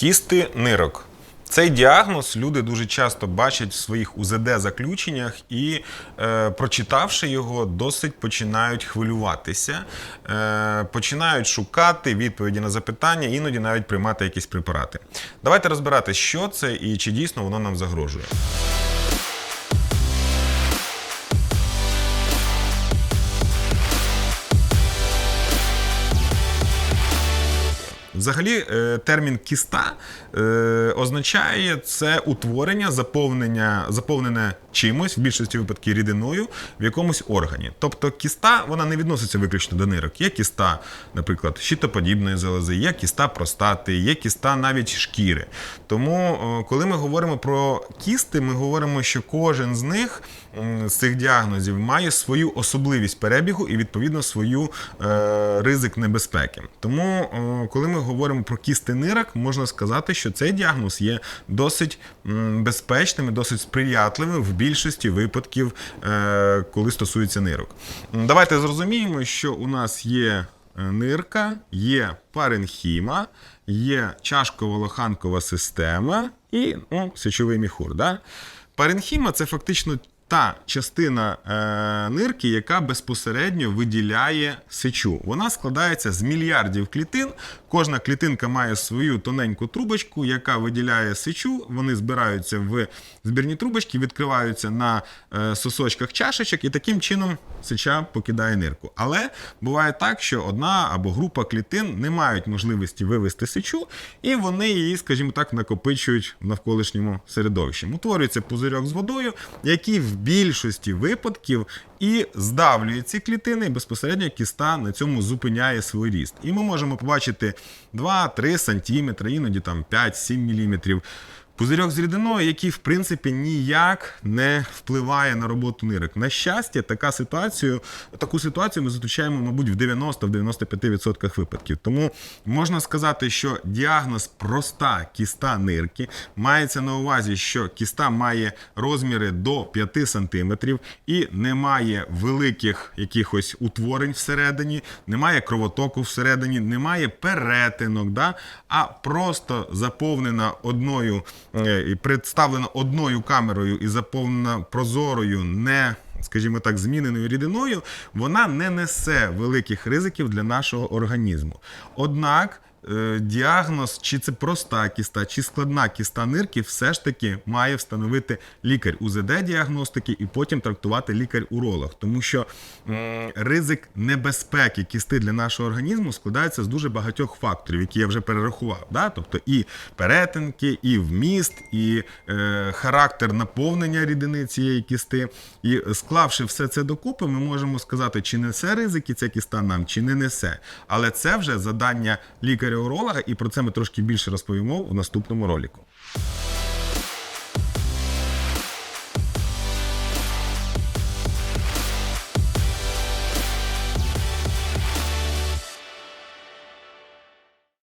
Кісти нирок. Цей діагноз люди дуже часто бачать в своїх УЗД-заключеннях і, е, прочитавши його, досить починають хвилюватися, е, починають шукати відповіді на запитання, іноді навіть приймати якісь препарати. Давайте розбирати, що це і чи дійсно воно нам загрожує. Взагалі, е, термін кіста е, означає це утворення, заповнення, заповнене чимось, в більшості випадків рідиною, в якомусь органі. Тобто кіста вона не відноситься виключно до нирок. Є кіста, наприклад, щитоподібної залози, є кіста простати, є кіста навіть шкіри. Тому, е, коли ми говоримо про кісти, ми говоримо, що кожен з них з цих діагнозів має свою особливість перебігу і відповідно свою е, ризик небезпеки. Тому, коли ми говоримо про кісти нирок, можна сказати, що цей діагноз є досить безпечним і досить сприятливим в більшості випадків, е, коли стосується нирок. Давайте зрозуміємо, що у нас є е, нирка, є паренхіма, є чашково-лоханкова система і ну, сечовий міхур. Да? Паренхіма це фактично та частина е, нирки, яка безпосередньо виділяє сечу. Вона складається з мільярдів клітин. Кожна клітинка має свою тоненьку трубочку, яка виділяє сечу. Вони збираються в збірні трубочки, відкриваються на е, сосочках чашечок, і таким чином сеча покидає нирку. Але буває так, що одна або група клітин не мають можливості вивести сечу, і вони її, скажімо так, накопичують в навколишньому середовищі. Утворюється пузирьок з водою, який в більшості випадків і здавлює ці клітини, і безпосередньо кіста на цьому зупиняє свій ріст. І ми можемо побачити 2-3 см, іноді там 5-7 мм. Пузирьок з рідиною, який в принципі ніяк не впливає на роботу нирок. На щастя, така ситуацію, таку ситуацію ми зустрічаємо, мабуть, в 90-95% випадків. Тому можна сказати, що діагноз проста кіста нирки мається на увазі, що кіста має розміри до 5 см і не має великих якихось утворень всередині, немає кровотоку всередині, немає перетинок, да? а просто заповнена одною представлена одною камерою і заповнена прозорою, не скажімо так, зміненою рідиною, вона не несе великих ризиків для нашого організму. Однак е, діагноз, чи це проста кіста, чи складна кіста нирки, все ж таки має встановити лікар УЗД-діагностики і потім трактувати лікар-уролог. Тому що ризик небезпеки кісти для нашого організму складається з дуже багатьох факторів, які я вже перерахував. Да? Тобто і перетинки, і вміст, і е, характер наповнення рідини цієї кісти. І склавши все це докупи, ми можемо сказати, чи несе ризики ця кіста нам, чи не несе. Але це вже задання лікаря-уролога, і про це ми трошки більше розповімо в наступному ролику.